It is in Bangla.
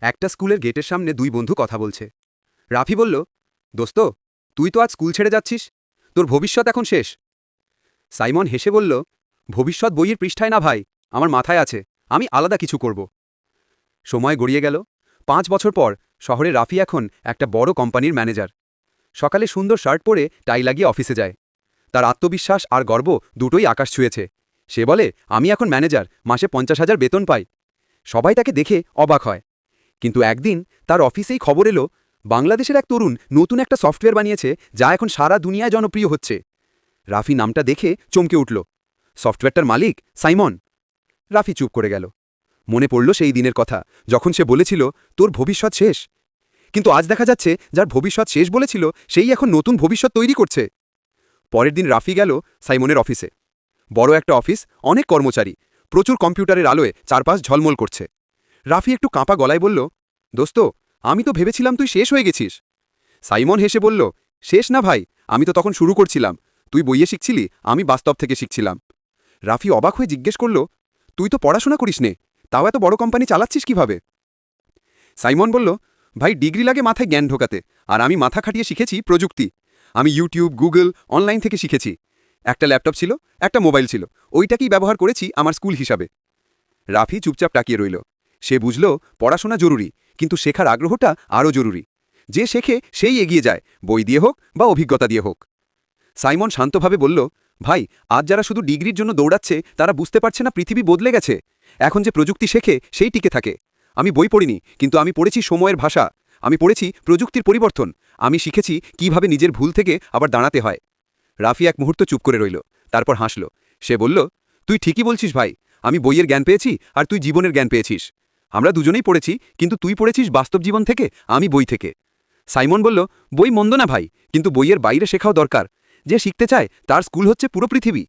একটা স্কুলের গেটের সামনে দুই বন্ধু কথা বলছে। রাফি বলল, দোস্ত, তুই তো আজ স্কুল ছেড়ে যাচ্ছিস। তোর ভবিষ্যৎ এখন শেষ। সাইমন হেসে বলল, ভবিষ্যৎ বইয়ের পৃষ্ঠায় না ভাই, আমার মাথায় আছে। আমি আলাদা কিছু করব। সময় গড়িয়ে গেল। পাঁচ বছর পর শহরে রাফি এখন একটা বড় কোম্পানির ম্যানেজার। সকালে সুন্দর শার্ট পরে টাই লাগিয়ে অফিসে যায়। তার আত্মবিশ্বাস আর গর্ব দুটোই আকাশ ছুঁয়েছে। সে বলে, আমি এখন ম্যানেজার, মাসে পঞ্চাশ হাজার বেতন পাই। সবাই তাকে দেখে অবাক হয়। কিন্তু একদিন তার অফিসেই খবর এলো, বাংলাদেশের এক তরুণ নতুন একটা সফটওয়্যার বানিয়েছে যা এখন সারা দুনিয়ায় জনপ্রিয় হচ্ছে। রাফি নামটা দেখে চমকে উঠল। সফটওয়্যারটার মালিক সাইমন। রাফি চুপ করে গেল। মনে পড়ল সেই দিনের কথা, যখন সে বলেছিল, তোর ভবিষ্যৎ শেষ। কিন্তু আজ দেখা যাচ্ছে, যার ভবিষ্যৎ শেষ বলেছিল, সেই এখন নতুন ভবিষ্যৎ তৈরি করছে। পরের দিন রাফি গেল সাইমনের অফিসে। বড় একটা অফিস, অনেক কর্মচারী, প্রচুর কম্পিউটারের আলোয় চারপাশ ঝলমল করছে। রাফি একটু কাঁপা গলায় বলল, দোস্ত, আমি তো ভেবেছিলাম তুই শেষ হয়ে গেছিস। সাইমন হেসে বলল, শেষ না ভাই, আমি তো তখন শুরু করছিলাম। তুই বইয়ে শিখছিলি, আমি বাস্তব থেকে শিখছিলাম। রাফি অবাক হয়ে জিজ্ঞেস করল, তুই তো পড়াশোনা করিস নে, তাও এত বড় কোম্পানি চালাচ্ছিস কীভাবে? সাইমন বলল, ভাই, ডিগ্রি লাগে মাথায় জ্ঞান ঢোকাতে, আর আমি মাথা খাটিয়ে শিখেছি প্রযুক্তি। আমি ইউটিউব গুগল অনলাইন থেকে শিখেছি। একটা ল্যাপটপ ছিল, একটা মোবাইল ছিল, ওইটাকেই ব্যবহার করেছি আমার স্কুল হিসাবে। রাফি চুপচাপ টাকিয়ে রইল। সে বুঝল পড়াশোনা জরুরি, কিন্তু শেখার আগ্রহটা আরও জরুরি। যে শেখে সেই এগিয়ে যায়, বই দিয়ে হোক বা অভিজ্ঞতা দিয়ে হোক। সাইমন শান্তভাবে বলল, ভাই, আজ যারা শুধু ডিগ্রির জন্য দৌড়াচ্ছে, তারা বুঝতে পারছে না পৃথিবী বদলে গেছে। এখন যে প্রযুক্তি শেখে, সেই টিকে থাকে। আমি বই পড়িনি, কিন্তু আমি পড়েছি সময়ের ভাষা। আমি পড়েছি প্রযুক্তির পরিবর্তন। আমি শিখেছি কীভাবে নিজের ভুল থেকে আবার দাঁড়াতে হয়। রাফি এক মুহূর্ত চুপ করে রইল, তারপর হাসল। সে বলল, তুই ঠিকই বলছিস ভাই। আমি বইয়ের জ্ঞান পেয়েছি আর তুই জীবনের জ্ঞান পেয়েছিস। আমরা দুজনেই পড়েছি, কিন্তু তুই পড়েছিস বাস্তব জীবন থেকে, আমি বই থেকে। সাইমন বলল, বই মন্দ না ভাই, কিন্তু বইয়ের বাইরে শেখাও দরকার। যে শিখতে চায়, তার স্কুল হচ্ছে পুরো পৃথিবী।